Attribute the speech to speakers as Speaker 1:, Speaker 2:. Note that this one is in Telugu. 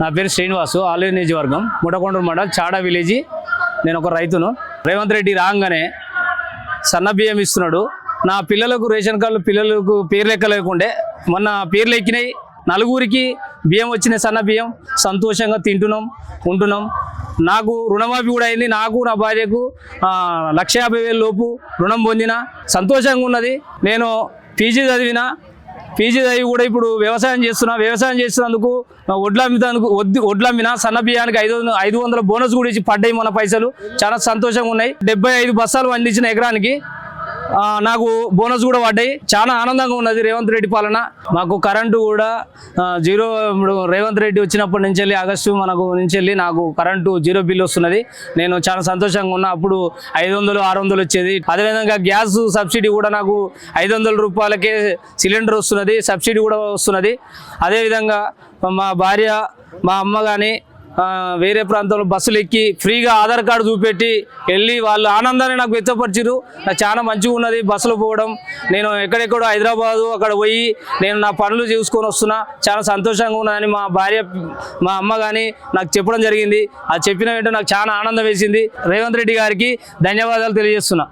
Speaker 1: నా పేరు శ్రీనివాసు ఆలయ నియోజకవర్గం ముటకొండూరు మండల్ చాడా విలేజ్. నేను ఒక రైతును. రేవంత్ రెడ్డి రాగానే సన్న బియ్యం ఇస్తున్నాడు. నా పిల్లలకు రేషన్ కార్డు పిల్లలకు పేర్లు ఎక్కలేకుండే మొన్న పేర్లు ఎక్కినాయి. నలుగురికి బియ్యం వచ్చిన సన్న బియ్యం. సంతోషంగా తింటున్నాం ఉంటున్నాం. నాకు రుణమాఫీ కూడా అయింది. నాకు నా భార్యకు లక్ష యాభై వేల లోపు రుణం పొందిన. సంతోషంగా ఉన్నది. నేను పీజీ చదివిన పీజీ చదివి కూడా ఇప్పుడు వ్యవసాయం చేస్తున్నా వ్యవసాయం చేస్తున్నందుకు ఆ, వడ్లు అమ్మినందుకు వద్దు వడ్లు అమ్మిన సన్న బియ్యానికి ఐదు ఐదు వందల బోనస్ కూడా ఇచ్చి పడ్డాయి మన పైసలు. చాలా సంతోషంగా ఉన్నాయి. డెబ్బై ఐదు బస్తాలు పండించిన ఎకరానికి నాకు బోనస్ కూడా పడ్డాయి. చాలా ఆనందంగా ఉన్నది రేవంత్ రెడ్డి పాలన. మాకు కరెంటు కూడా జీరో రేవంత్ రెడ్డి వచ్చినప్పటి నుంచి వెళ్ళి ఆగస్టు మనకు నుంచి వెళ్ళి నాకు కరెంటు జీరో బిల్ వస్తున్నది. నేను చాలా సంతోషంగా ఉన్నా. అప్పుడు ఐదు వందలు ఆరు వందలు వచ్చేది. అదేవిధంగా గ్యాస్ సబ్సిడీ కూడా నాకు ఐదు వందల రూపాయలకే సిలిండర్ వస్తున్నది. సబ్సిడీ కూడా వస్తున్నది. అదేవిధంగా మా భార్య మా అమ్మ కానీ వేరే ప్రాంతంలో బస్సులు ఎక్కి ఫ్రీగా ఆధార్ కార్డు చూపెట్టి వెళ్ళి వాళ్ళు ఆనందాన్ని నాకు వ్యక్తపరిచారు నాకు చాలా మంచిగా ఉన్నది బస్సులో పోవడం. నేను ఎక్కడెక్కడో హైదరాబాదు అక్కడ పోయి నేను నా పనులు చూసుకొని వస్తున్నా. చాలా సంతోషంగా ఉన్నదని మా భార్య మా అమ్మ కానీ నాకు చెప్పడం జరిగింది. అది చెప్పిన వెంటనే నాకు చాలా ఆనందం వేసింది. రేవంత్ రెడ్డి గారికి ధన్యవాదాలు తెలియజేస్తున్నా.